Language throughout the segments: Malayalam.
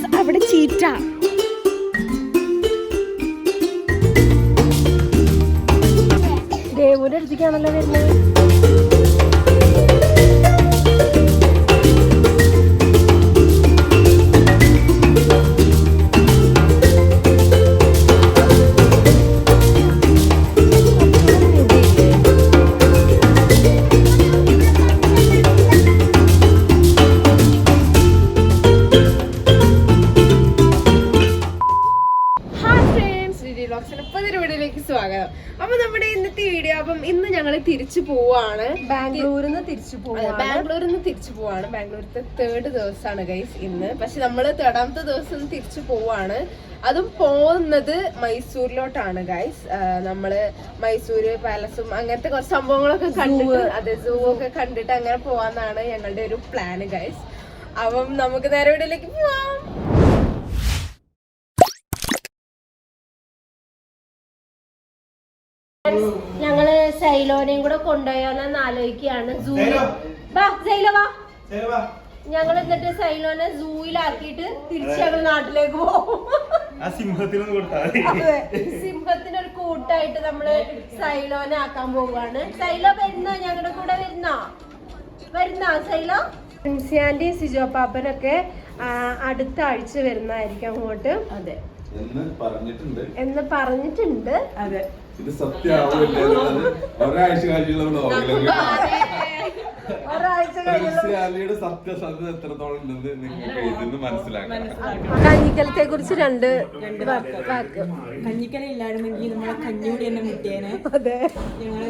ഫ്രണ്ട്സ് അവിടെ ചീറ്റ. ദേവൂരെ അടുത്തേക്കാണല്ലോ വരുന്നത്. വ്ളോഗ്സിന്റെ വീഡിയോയിലേക്ക് സ്വാഗതം. അപ്പൊ നമ്മുടെ ഇന്നത്തെ വീഡിയോ അപ്പം ഇന്ന് ഞങ്ങൾ തിരിച്ചു പോവാണ്. ബാംഗ്ലൂരിൽ നിന്ന് തിരിച്ചു പോവാണ്. ബാംഗ്ലൂരിൽ നിന്ന് തിരിച്ചു പോവാണ്. ബാംഗ്ലൂരിത്തെ തേർഡ് ദിവസമാണ് ഗൈസ് ഇന്ന്. പക്ഷെ നമ്മൾ തേർഡാമത്തെ ദിവസം തിരിച്ചു പോവാണ്. അതും പോകുന്നത് മൈസൂരിലോട്ടാണ് ഗൈസ് നമ്മൾ മൈസൂര് പാലസും അങ്ങനത്തെ കുറച്ച് സംഭവങ്ങളൊക്കെ കണ്ടു അതെ സൂ ഒക്കെ കണ്ടിട്ട് അങ്ങനെ പോവാന്നാണ് ഞങ്ങളുടെ ഒരു പ്ലാന് ഗൈസ് അപ്പം നമുക്ക് നേരെ വീഡിയോയിലേക്ക് പോവാം. ഞങ്ങൾ സൈലോനെയും കൂടെ കൊണ്ടുപോയാലോന്ന് ആലോചിക്കുകയാണ്. സൈലോ വാ ഞങ്ങൾ എന്നിട്ട് സൈലോനെ സൂയിലാക്കിയിട്ട് തിരിച്ച് ഞങ്ങൾ നാട്ടിലേക്ക് പോകും. സിംഹത്തിനൊരു കൂട്ടായിട്ട് നമ്മൾ സൈലോനെ ആക്കാൻ പോവുകയാണ്. സൈലോ വരുന്നോ? ഞങ്ങളുടെ കൂടെ വരുന്നോ? വരുന്നോ സൈലോ ആന്റി സിജോ പാപ്പനൊക്കെ അടുത്ത ആഴ്ച വരുന്നതായിരിക്കും അങ്ങോട്ട്. അതെ. എന്ന് പറഞ്ഞിട്ടുണ്ട്. എന്ന് പറഞ്ഞിട്ടുണ്ട്. അതെ. ഇത് സത്യമാവില്ല ഒരാഴ്ച കഴിഞ്ഞുള്ള സത്യസന്ധത എത്രത്തോളം ഉണ്ടെന്ന് നിങ്ങൾക്ക് ഇതിന്ന് മനസ്സിലാക്കാം. കഞ്ഞിക്കലത്തെ കുറിച്ച് രണ്ട് വാക്ക് കഞ്ഞിക്കല ഇല്ലായിരുന്നെങ്കിൽ നമ്മളെ കഞ്ഞൂടി തന്നെ മുട്ടിയേനെ. അതെ. ഞങ്ങൾ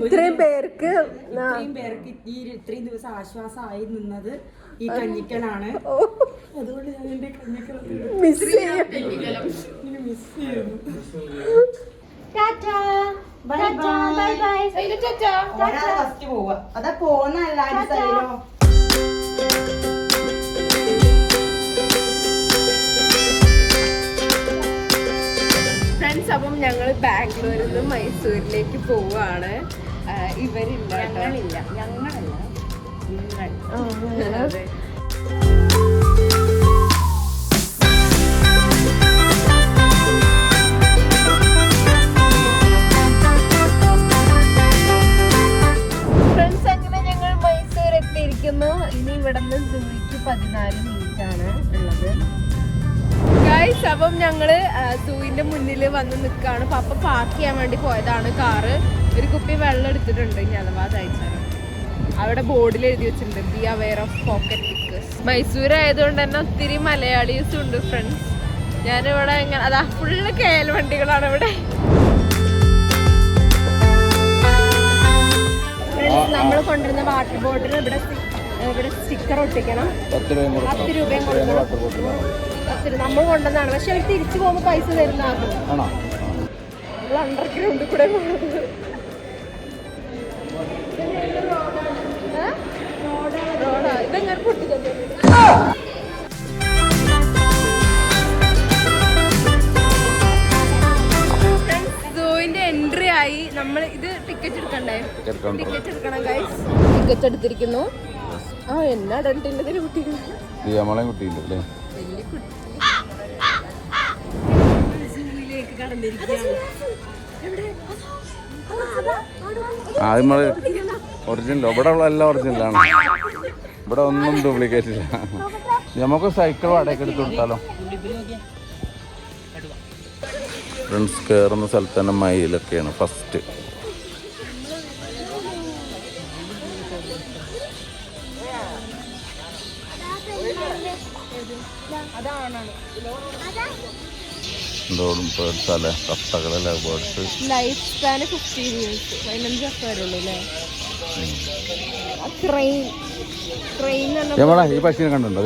ഇത്രയും പേർക്ക് ഇത്രയും പേർക്ക് ഈ ഇത്രയും ദിവസം ആശ്വാസമായി നിന്നത് ഈ കഞ്ഞിക്കലാണ്. അതുകൊണ്ട് ഞാൻ എന്റെ കഞ്ഞിക്കല മിസ് ചെയ്യും മിസ് ചെയ്യുന്നു. ഫസ്റ്റ് പോവാ അതാ പോന്നല്ല ഫ്രണ്ട്സ് അപ്പം ഞങ്ങൾ ബാംഗ്ലൂരിൽ നിന്ന് മൈസൂരിലേക്ക് പോവാണ് ഇവരില്ല ഞങ്ങളില്ല. ഞങ്ങളല്ല. അതെ. എത്തിയിരിക്കുന്നു ഇനി ഇവിടെ നിന്ന് സൂയിക്ക് പതിനാല് മിനിറ്റ് ആണ് ഉള്ളത്. ഗൈസ് അപ്പം ഞങ്ങൾ സൂവിന്റെ മുന്നിൽ വന്ന് നിൽക്കാണ് പപ്പ പാർക്ക് ചെയ്യാൻ വേണ്ടി പോയതാണ് കാറ് ഒരു കുപ്പി വെള്ളം എടുത്തിട്ടുണ്ട്. അഥവാ തയ്ച്ചാൽ അവിടെ ബോർഡിൽ എഴുതി വെച്ചിട്ടുണ്ട് be aware of pocket pickers Mysore ആയതുകൊണ്ട് തന്നെ ഒത്തിരി മലയാളീസും ഉണ്ട് ഫ്രണ്ട്സ് ഞാനിവിടെ എങ്ങനെ അതാ ഫുള്ള് കേൽ വണ്ടികളാണ് ഇവിടെ. നമ്മൾ കൊണ്ടുവരുന്ന വാട്ടർ ബോട്ടിൽ ഇവിടെ ഇവിടെ സ്റ്റിക്കർ ഒട്ടിക്കണം പത്ത് രൂപ പത്ത് രൂപയും കൊടുക്കണം പത്ത് രൂപ നമ്മൾ കൊണ്ടുവന്നാണ് പക്ഷെ അവർ തിരിച്ചു പോകുമ്പോൾ പൈസ തരുന്നതാണ് ആണോ നമ്മൾ അണ്ടർഗ്രൗണ്ടിൽ കൂടെ പോകുന്നത്? റോഡാ ഇതെങ്ങനെ ആയി നമ്മൾ ഇത് ടിക്കറ്റ് എടുക്കണ്ടേ ടിക്കറ്റ് എടുക്കണം ഗൈസ് ടിക്കറ്റ് എടുത്തിരിക്കുന്നു ആ എന്നാ അഡൽട്ടിന്റെ കുട്ടികൾ ദിയാമളയും കുട്ടിയില്ല? അല്ലേ? അതാ, അതാ. ഒറിജിനൽ ഇവിടെ ഉള്ള എല്ലാം ഒറിജിനലാണ് ഇവിടെ ഒന്നും ഡ്യൂപ്ലിക്കേറ്റ് ഇല്ല. നമുക്ക് സൈക്കിൾ വാടകയ്ക്ക് എടുത്ത് കൊടുത്താലോ? ഫ്രണ്ട്സ് കയറുന്ന സ്ഥലത്ത് തന്നെ മയിലൊക്കെയാണ് ഫസ്റ്റ് എന്തോടും ബേർഡ്സ് അല്ലേ തത്തകളല്ലേ birds life span fifteen years പതിനഞ്ച് വർഷം വരുള്ളൂ അല്ലേ? ട്രെയിൻ ക്രെയിൻ നമ്മളെ ഈ പക്ഷിനെ കണ്ടുണ്ടോ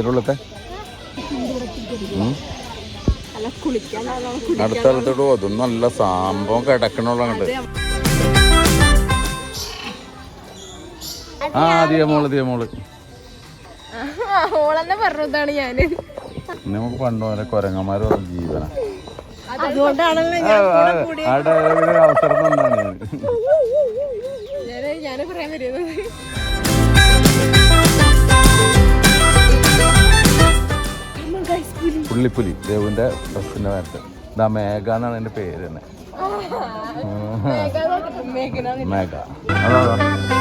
അടുത്തടുത്തോട്ട് അതൊന്നും നല്ല സംഭവം കിടക്കണുള്ള കണ്ട് ആ ദിയമോൾ ദിയമോൾ ഓളെന്നെ പറഞ്ഞതാണ് ഞാൻ. നമുക്ക് പണ്ട് പോലെ കൊരങ്ങന്മാർ പറഞ്ഞ ജീവന. അതുകൊണ്ടാണല്ലോ അവസരം തന്നാണ് ഞാൻ. പറയാൻ വരുന്നത്. പുള്ളിപ്പുലി ദേവുവിന്റെ ഡ്രസ്സിന്റെ നേരത്തെ ഇതാ മേഘ എന്നാണ് എന്റെ പേര് തന്നെ. മേഘ അതാ.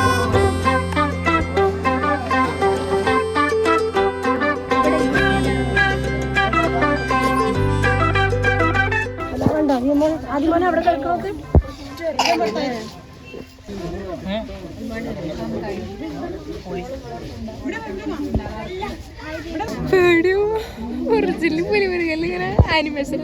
അതാ. ആദ്യമോനെ അവിടെ കിടക്കണോക്ക് പേടിയോ ഒറിജിനൽ പുലി പുലികളിൽ ഇങ്ങനെ ആനിമേഷൻ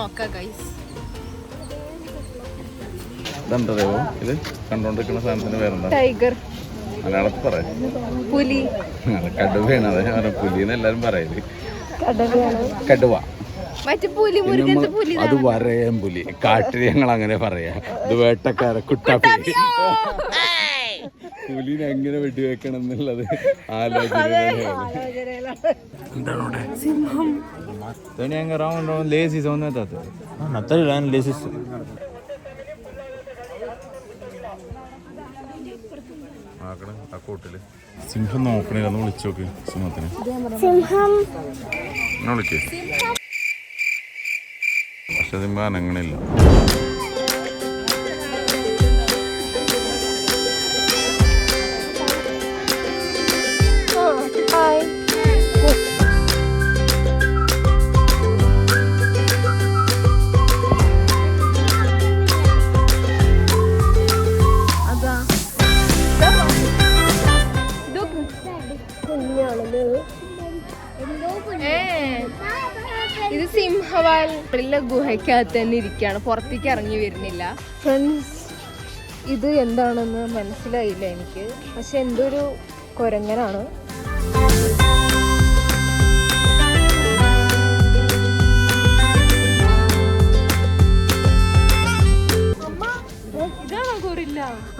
നോക്കാം ഗൈസ് ഇതെന്താ ദേവു ഇത് കണ്ടോണ്ടിരിക്കുന്ന സാധനത്തിന് പേരെന്താ? ടൈഗർ മലയാളത്തിൽ പറയാം. പുലി. കടുവയാണ്. അതെ എല്ലാരും പറയൽ. കടുവ. അത് വരയൻ പുലി. കാട്ടിൽ ഞങ്ങൾ അങ്ങനെ പറയാ. ഇത് വേട്ടക്കാര കുട്ടാപ്പി പുലിനെ എങ്ങനെ വെടിവെക്കണം എന്നുള്ളത് ആലോചന ആ കൂട്ടിൽ. സിംഹം നോക്കണേ ഒന്ന് വിളിച്ചു നോക്ക് സിംഹത്തിന്. സിംഹം. വിളിക്ക്. പക്ഷെ സിംഹം അനങ്ങണില്ല. ഗുഹയ്ക്കകത്ത് തന്നെ ഇരിക്കുകയാണ്. പുറത്തേക്ക് ഇറങ്ങി വരുന്നില്ല. ഫ്രണ്ട്സ് ഇത് എന്താണെന്ന് മനസ്സിലായില്ല എനിക്ക്. പക്ഷെ എന്തോ ഒരു കൊരങ്ങനാണ്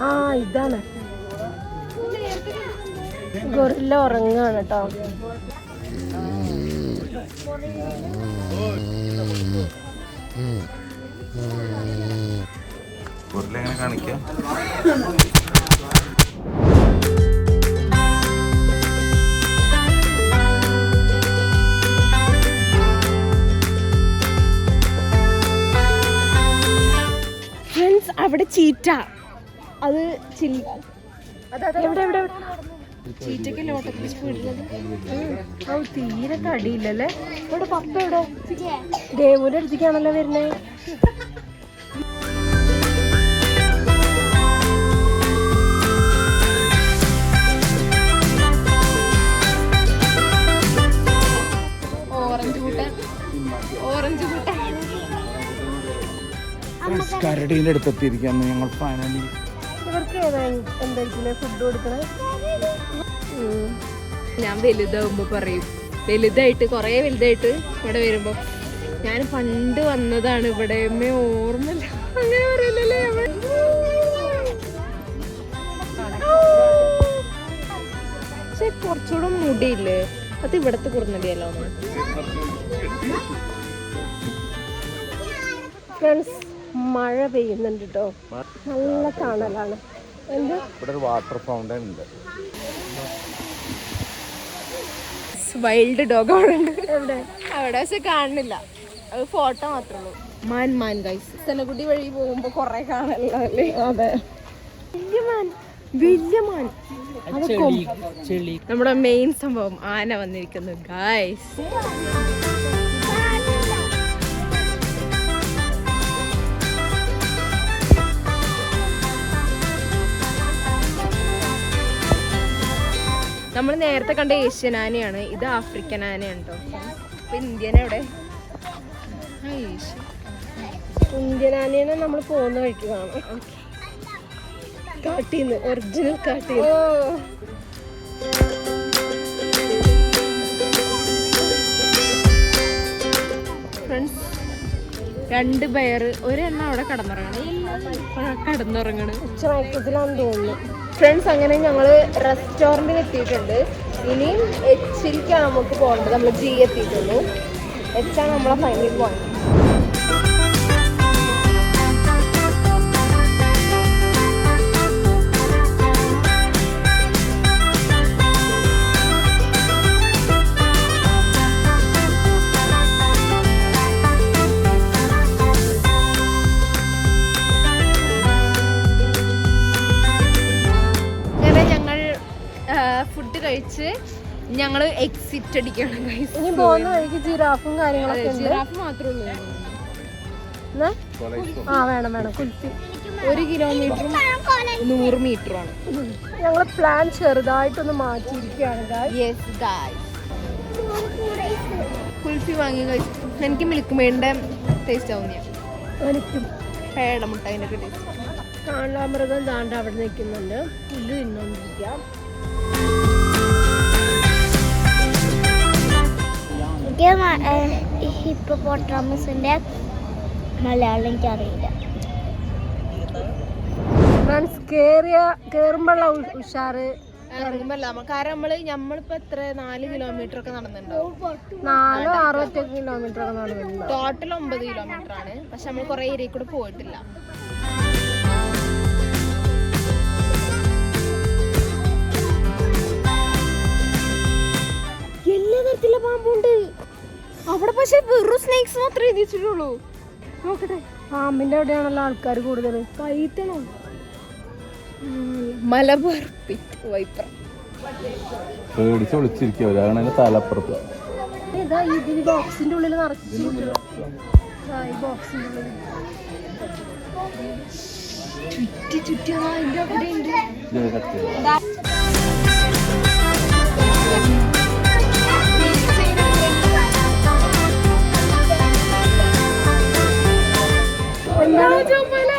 ആ ഇതാണ്. ഗൊറില്ല ഉറങ്ങാണ് കേട്ടോ. എങ്ങനെ കാണിക്കാം. ഫ്രണ്ട്സ് അവിടെ ചീറ്റ. അത് ചില്ല എവിടെ എവിടെ ചീറ്റയ്ക്ക് ലോട്ടത്തിൽ സ്പീഡിലത് ഓ തീരെ കടിയില്ലല്ലേ ഇവിടെ പപ്പ എവിടെ? ദേവൂര് അടുത്തേക്കാണല്ലോ വരുന്നേ. കരടീന്റെ അടുത്തെത്തിയിരിക്കാന്ന് ഞങ്ങൾ ഫൈനലി ഇവർക്ക് എന്തായിരിക്കും ഫുഡ് കൊടുക്കണേ? ഞാൻ വലുതാവുമ്പോ പറയും. വലുതായിട്ട് കുറെ വലുതായിട്ട് ഇവിടെ വരുമ്പോ ഞാൻ പണ്ട് വന്നതാണ് ഇവിടെ ഓർമ്മല്ല അങ്ങനെ പറയലല്ലേ. പക്ഷെ കുറച്ചുകൂടെ മുടിയില്ലേ? അത് ഇവിടത്തെ കുറുനടിയല്ലോ ഫ്രണ്ട്സ് മഴ പെയ്യുന്നുണ്ട് കേട്ടോ നല്ല തണലാണ്. ഇവിടെ ഒരു വാട്ടർ ഫൗണ്ടൻ ഉണ്ട്. വൈൽഡ് ഡോഗ് അവിടെ ഉണ്ട്. എവിടെ? അവിടെ പക്ഷെ കാണുന്നില്ല. അത് ഫോട്ടോ മാത്രമേ ഉള്ളൂ. മാൻ മാൻ ഗൈസ് സെനക്കുട്ടി വഴി പോകുമ്പോ കൊറേ കാണല്ലോ അല്ലേ അതെ. വലിയ മാൻ വലിയ മാൻ. നമ്മുടെ മെയിൻ സംഭവം ആന വന്നിരിക്കുന്നു ഗായ്സ് നമ്മൾ നേരത്തെ കണ്ട ഏഷ്യൻ ആനയാണ്. ഇത് ആഫ്രിക്കൻ ആനയാണ് കേട്ടോ അപ്പൊ ഇന്ത്യൻ എവിടെ? ഇന്ത്യൻ ആനേനെ നമ്മൾ പോകുന്ന വഴിക്ക് കാണാം കാട്ടീന്ന് ഒറിജിനൽ കാട്ടീന്ന്. ഫ്രണ്ട്സ് രണ്ട് ബയർ ഒരെണ്ണം അവിടെ കടന്നുറങ്ങണം. കടന്നിറങ്ങണം. ഉച്ചമയക്കത്തിലാന്ന് തോന്നുന്നു. ഫ്രണ്ട്സ് അങ്ങനെ ഞങ്ങൾ റെസ്റ്റോറന്റിൽ എത്തിയിട്ടുണ്ട്. ഇനിയും എച്ചിലേക്കാണ് നമുക്ക് പോകേണ്ടത്. നമ്മൾ ജി എത്തിയിട്ടുള്ളൂ. എച്ചാണ് നമ്മളെ ഫൈനൽ പോയിന്റ് കഴിച്ച് ഞങ്ങൾ എക്സിറ്റ് അടിക്കണം ഇനി പോകുന്ന വഴിക്ക് ജിറാഫും കാര്യങ്ങളൊക്കെ ജിറാഫ് മാത്രമേ ഉള്ളൂ. ആ വേണം വേണം. കുൽഫി. ഒരു കിലോമീറ്ററും നൂറ് മീറ്ററുമാണ് ഞങ്ങൾ പ്ലാൻ ചെറുതായിട്ടൊന്ന് മാറ്റിയിരിക്കുകയാണ് യെസ് കുൽഫി വാങ്ങി കഴിച്ചു. എനിക്ക് മിൽക്ക് മേടിന്റെ ടേസ്റ്റ് ആവുന്ന എനിക്കും. പേട മുട്ടതിന്റെ ഒക്കെ ടേസ്റ്റ് കാണ്ടാമൃഗം താണ്ട് അവിടെ നിൽക്കുന്നുണ്ട്. ഇത് തിന്നോണ്ടിരിക്കാം. എനിക്ക് ഹിപ്പോട്ടോമസിന്റെ മലയാളം എനിക്കറിയില്ല ഫ്രണ്ട്സ് കേറിയ കേറുമ്പോഴുള്ള ഉഷാറ്. കാരണം നമ്മൾ നമ്മളിപ്പോ എത്ര നാല് കിലോമീറ്റർ ഒക്കെ നടന്നിട്ടുണ്ടാവും നാലോ ആറോ കിലോമീറ്റർ ഒക്കെ നടന്നിട്ടുണ്ട്? ടോട്ടൽ ഒമ്പത് കിലോമീറ്റർ ആണ് പക്ഷെ നമ്മൾ കുറെ ഏരിയ കൂടെ പോയിട്ടില്ല. എല്ലാ തരത്തിലുള്ള പാമ്പുണ്ട്. അവിടെ പക്ഷെ വെറും സ്നേക്സ് മാത്രമേ എഴുതിച്ചിട്ടുള്ളൂ. നോക്കട്ടെ. പാമ്പിന്റെ അവിടെയാണല്ലോ ആൾക്കാർ കൂടുതൽ. കൈത്തണോ. മലബാർ പിറ്റ് വൈപ്പർ പേടിച്ച് വിളിച്ചിരിക്കുക ഒരാളെ തലപ്പുറത്ത്. ഇതാ ബോക്സിന്റെ ഉള്ളിൽ ബോക്സിന്റെ ഉള്ളിൽ ചുറ്റി. ചുറ്റി അതാ അതിന്റെ അവിടെ ഉണ്ട് ഇത് കട്ട് ചെയ്തോ.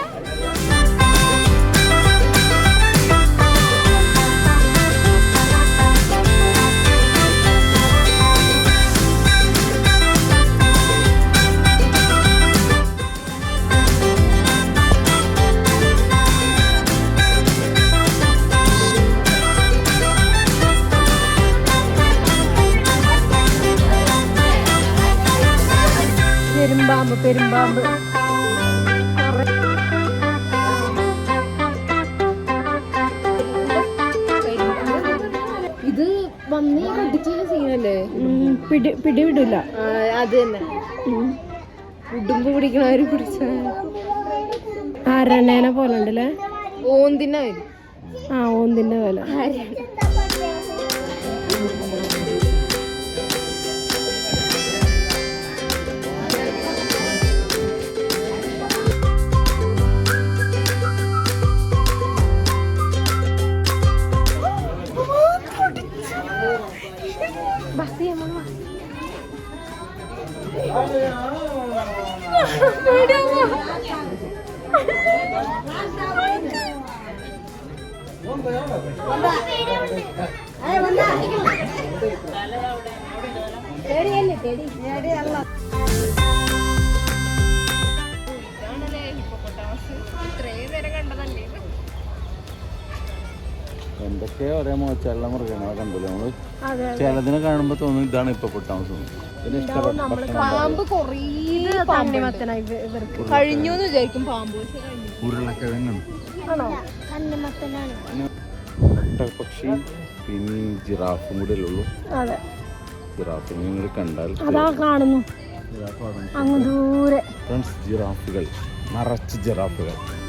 പെരുമ്പാമ്പ് പിടിവിടില്ല അത് തന്നെ. ഉടുമ്പ് പിടിക്കണവര് പിടിച്ച? ആരണേനെ പോലെ ഉണ്ടല്ലേ? ഓന്തിന്റെ വില ആ ഓന്തിന്റെ പോലെ. എന്തൊക്കെയോ ഒരേ മോശമുള്ള മൃഗങ്ങളെ കണ്ടല്ലോ നമ്മൾ അതെ ചിലതിനെ കാണുമ്പോ തോന്നും ഇതാണ് ഇപ്പൊ പൊട്ടാമസ് പിന്നെ ഇഷ്ടപ്പെട്ട ഭക്ഷണം പാമ്പ് കൊറേ തണ്ണിമത്തനായി ഇവർക്ക്. കഴിഞ്ഞു എന്ന് വിചാരിക്കും പാമ്പ്. ഉരുളക്കിഴങ്ങാണ് ആണോ? പക്ഷി പിന്നെ ഈ ജിറാഫും കൂടെ ഉള്ളൂ. അതെ. ജിറാഫിനെ നിങ്ങൾ കണ്ടാൽ അതാ കാണുന്നു. അങ്ങ് ദൂരെ. ഫ്രണ്ട്സ് ജിറാഫുകൾ. നിറച്ച് ജിറാഫുകൾ.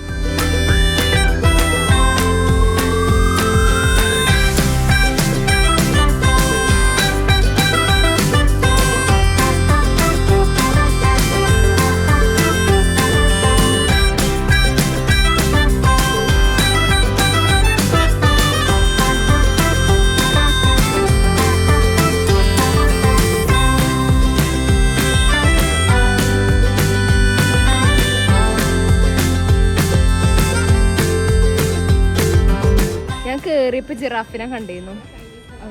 ജിറാഫിനെ കണ്ടിരുന്നു.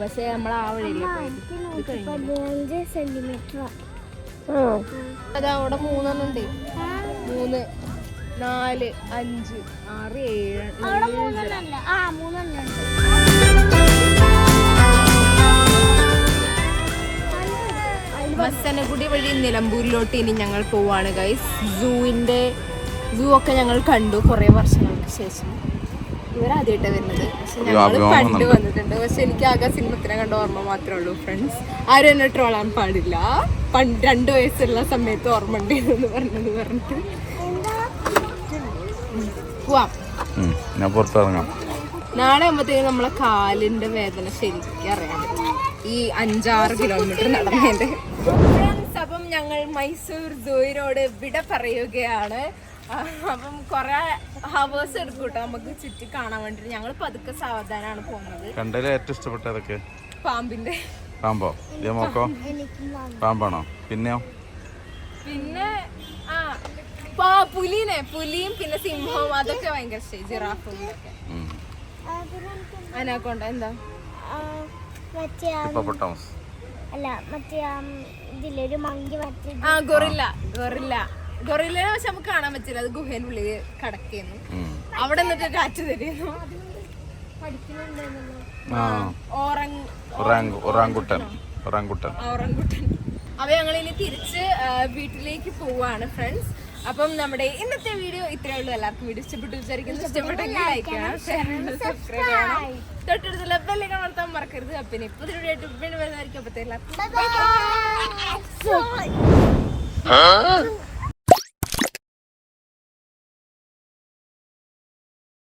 പക്ഷെ നമ്മൾ ആ വഴിയില്ല അതാ അവിടെ മൂന്നെണ്ണം ഉണ്ട് മൂന്ന് നാല് അഞ്ച് ആറ് ഏഴ് മസനഗുഡി വഴി നിലമ്പൂരിലോട്ട് ഇനി ഞങ്ങൾ പോവാണ് ഗൈസ് സൂവിന്റെ സൂ ഒക്കെ ഞങ്ങൾ കണ്ടു കുറേ വർഷങ്ങൾക്ക് ശേഷം. ഇവരാദ്യമായിട്ട് വരുന്നത്. പക്ഷെ ഒരു ഞങ്ങൾ പണ്ട് വന്നിട്ടുണ്ട്. പക്ഷെ എനിക്ക് ആകെ സിനിമത്തിനെ കണ്ട ഓർമ്മ മാത്രമേ ഉള്ളൂ ഫ്രണ്ട്സ് ആരും എന്നെ ട്രോളാൻ പാടില്ല. പണ്ട് രണ്ട് വയസ്സുള്ള സമയത്ത് ഓർമ്മ ഉണ്ടായിരുന്നു പറഞ്ഞത് പറഞ്ഞിട്ട്. പോവാം. ഞാൻ പുറത്തിറങ്ങാം. നാളെ ആകുമ്പോഴത്തേക്കും നമ്മളെ കാലിന്റെ വേദന ശരിക്കും അറിയാൻ പറ്റും. ഈ അഞ്ചാറ് കിലോമീറ്റർ നടന്നതിന്റെ. അപ്പം ഞങ്ങൾ മൈസൂർ ജോയിനോട് വിട പറയുകയാണ്. അപ്പം കുറെ ഹവേഴ്സ് എടുക്കും കേട്ടോ നമുക്ക് ചുറ്റി കാണാൻ വേണ്ടിട്ട്. ഞങ്ങൾ പതുക്കെ സാവധാനാണ് പോകുന്നത്. കണ്ടതിൽ ഏറ്റവും ഇഷ്ടപ്പെട്ട പാമ്പിന്റെ. പാമ്പോ? നോക്കോ പാമ്പാണോ? പിന്നെയോ? പിന്നെ ആ പുലിനെ. പുലിയും പിന്നെ സിംഹവും അതൊക്കെ ഭയങ്കര ഇഷ്ടമായി ജിറാഫും എന്താ? അല്ല മറ്റേ ഇതിലൊരു മങ്കി മറ്റേ ആ ഗൊറില്ല. ഗൊറില്ല. ഗൊറില്ലിനെ പക്ഷെ നമുക്ക് കാണാൻ പറ്റില്ല. അത് ഗുഹേന്റെ ഉള്ളിൽ കിടക്കുന്നു. അവിടെ നിന്നിട്ട് കാറ്റ് തരുന്നു ഒറാങ്കുട്ടൻ ഒറാങ്കുട്ടൻ. അപ്പൊ ഞങ്ങൾ ഇനി തിരിച്ച് വീട്ടിലേക്ക് പോവാണ് ഫ്രണ്ട്സ് അപ്പം നമ്മുടെ ഇന്നത്തെ വീഡിയോ ഇത്രയേ ഉള്ളൂ. എല്ലാവർക്കും വീഡിയോ ഇഷ്ടപ്പെട്ടു വിചാരിക്കുന്നു. ഇഷ്ടപ്പെട്ടെങ്കിൽ ലൈക്ക് ചെയ്യണം ഷെയർ ചെയ്യണം സബ്സ്ക്രൈബ് ചെയ്യണം. തൊട്ടടുത്തുള്ള ബെല്ലൊക്കെ വളർത്താൻ മറക്കരുത്. അപ്പം വീഡിയോ ആയിട്ട് വീണ്ടും വരുന്നതായിരിക്കും. അപ്പത്തെ എല്ലാവർക്കും.